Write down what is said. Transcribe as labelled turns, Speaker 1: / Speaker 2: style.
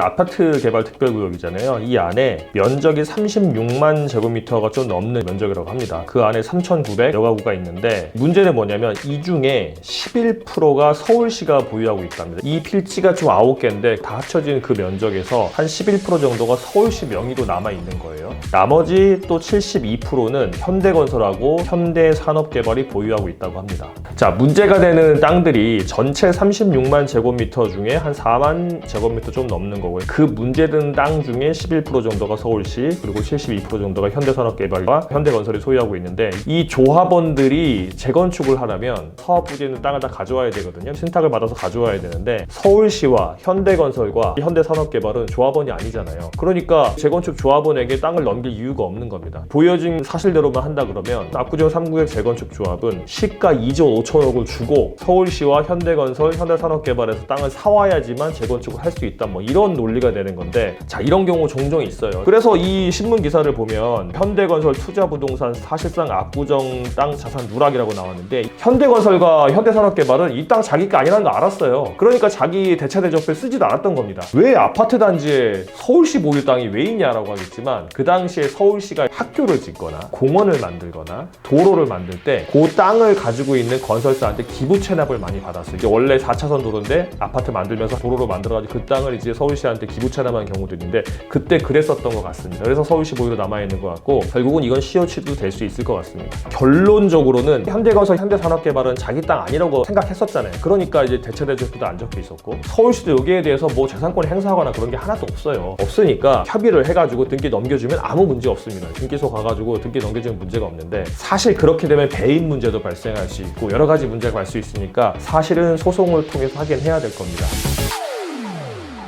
Speaker 1: 아파트 개발 특별구역이잖아요. 이 안에 면적이 36만 제곱미터가 좀 넘는 면적이라고 합니다. 그 안에 3,900여 가구가 있는데 문제는 뭐냐면 이 중에 11%가 서울시가 보유하고 있답니다. 이 필지가 좀 9개인데 다 합쳐진 그 면적에서 한 11% 정도가 서울시 명의로 남아 있는 거예요. 나머지 또 72%는 현대건설하고 현대산업개발이 보유하고 있다고 합니다. 자, 문제가 되는 땅들이 전체 36만 제곱미터 중에 한 4만 제곱미터 좀 넘는 거 고요. 그 문제되는 땅 중에 11% 정도가 서울시, 그리고 72% 정도가 현대산업개발과 현대건설이 소유하고 있는데 이 조합원들이 재건축을 하려면 사업 부지에 있는 땅을 다 가져와야 되거든요. 신탁을 받아서 가져와야 되는데 서울시와 현대건설과 현대산업개발은 조합원이 아니잖아요. 그러니까 재건축 조합원에게 땅을 넘길 이유가 없는 겁니다. 보여진 사실대로만 한다 그러면 압구정 3구역 재건축 조합은 시가 2조 5천억을 주고 서울시와 현대건설, 현대산업개발에서 땅을 사와야지만 재건축을 할 수 있다. 뭐 이런 논리가 되는 건데 자 이런 경우 종종 있어요. 그래서 이 신문 기사를 보면 현대건설 투자부동산 사실상 압구정 땅 자산 누락이라고 나왔는데 현대건설과 현대산업개발은 이 땅 자기 게 아니라는 거 알았어요. 그러니까 자기 대차 대조표를 쓰지도 않았던 겁니다. 왜 아파트 단지에 서울시 보유 땅이 왜 있냐라고 하겠지만 그 당시에 서울시가 학교를 짓거나 공원을 만들거나 도로를 만들 때 그 땅을 가지고 있는 건설사한테 기부 체납을 많이 받았어요. 이게 원래 4차선 도로인데 아파트 만들면서 도로로 만들어가지고 그 땅을 이제 서울시 한테 기부 체납한 경우들인데 그때 그랬었던 것 같습니다. 그래서 서울시 보유로 남아 있는 것 같고 결국은 이건 시효치도 될 수 있을 것 같습니다. 결론적으로는 현대건설, 현대산업개발은 자기 땅 아니라고 생각했었잖아요. 그러니까 이제 대체대조표도 안 적혀 있었고 서울시도 여기에 대해서 뭐 재산권을 행사하거나 그런 게 하나도 없어요. 없으니까 협의를 해가지고 등기 넘겨주면 아무 문제 없습니다. 등기소 가가지고 등기 넘겨주면 문제가 없는데 사실 그렇게 되면 배임 문제도 발생할 수 있고 여러 가지 문제가 갈 수 있으니까 사실은 소송을 통해서 하긴 해야 될 겁니다.